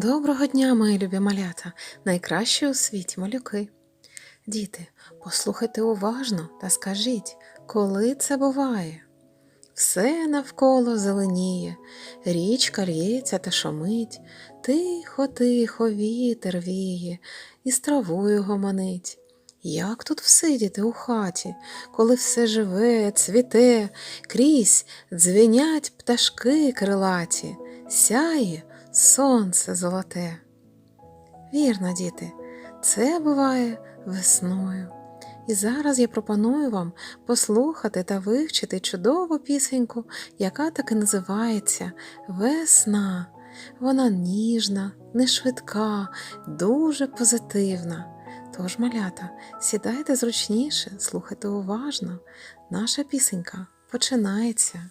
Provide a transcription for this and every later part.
Доброго дня, мої любі малята, найкращі у світі малюки. Діти, послухайте уважно та скажіть, коли це буває? Все навколо зеленіє, річка лється та шумить, тихо, тихо, вітер віє, і з травою гомонить. Як тут всидіти у хаті, коли все живе, цвіте, крізь дзвенять пташки крилаті, сяє сонце золоте. Вірно, діти, це буває весною. І зараз я пропоную вам послухати та вивчити чудову пісеньку, яка так і називається Весна. Вона ніжна, не швидка, дуже позитивна. Тож, малята, сідайте зручніше, слухайте уважно. Наша пісенька починається.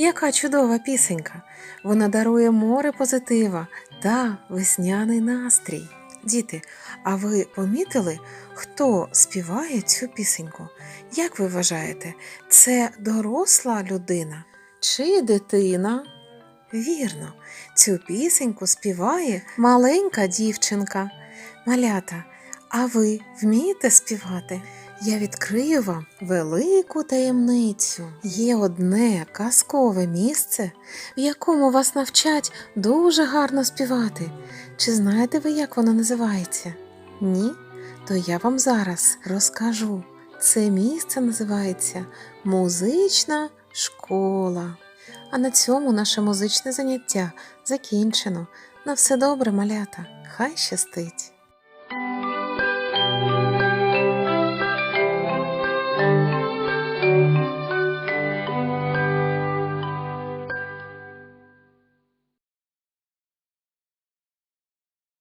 Яка чудова пісенька! Вона дарує море позитива та весняний настрій. Діти, а ви помітили, хто співає цю пісеньку? Як ви вважаєте, це доросла людина чи дитина? Вірно, цю пісеньку співає маленька дівчинка. Малята, а ви вмієте співати? Я відкрию вам велику таємницю. Є одне казкове місце, в якому вас навчать дуже гарно співати. Чи знаєте ви, як воно називається? Ні? То я вам зараз розкажу. Це місце називається Музична школа. А на цьому наше музичне заняття закінчено. На все добре, малята. Хай щастить!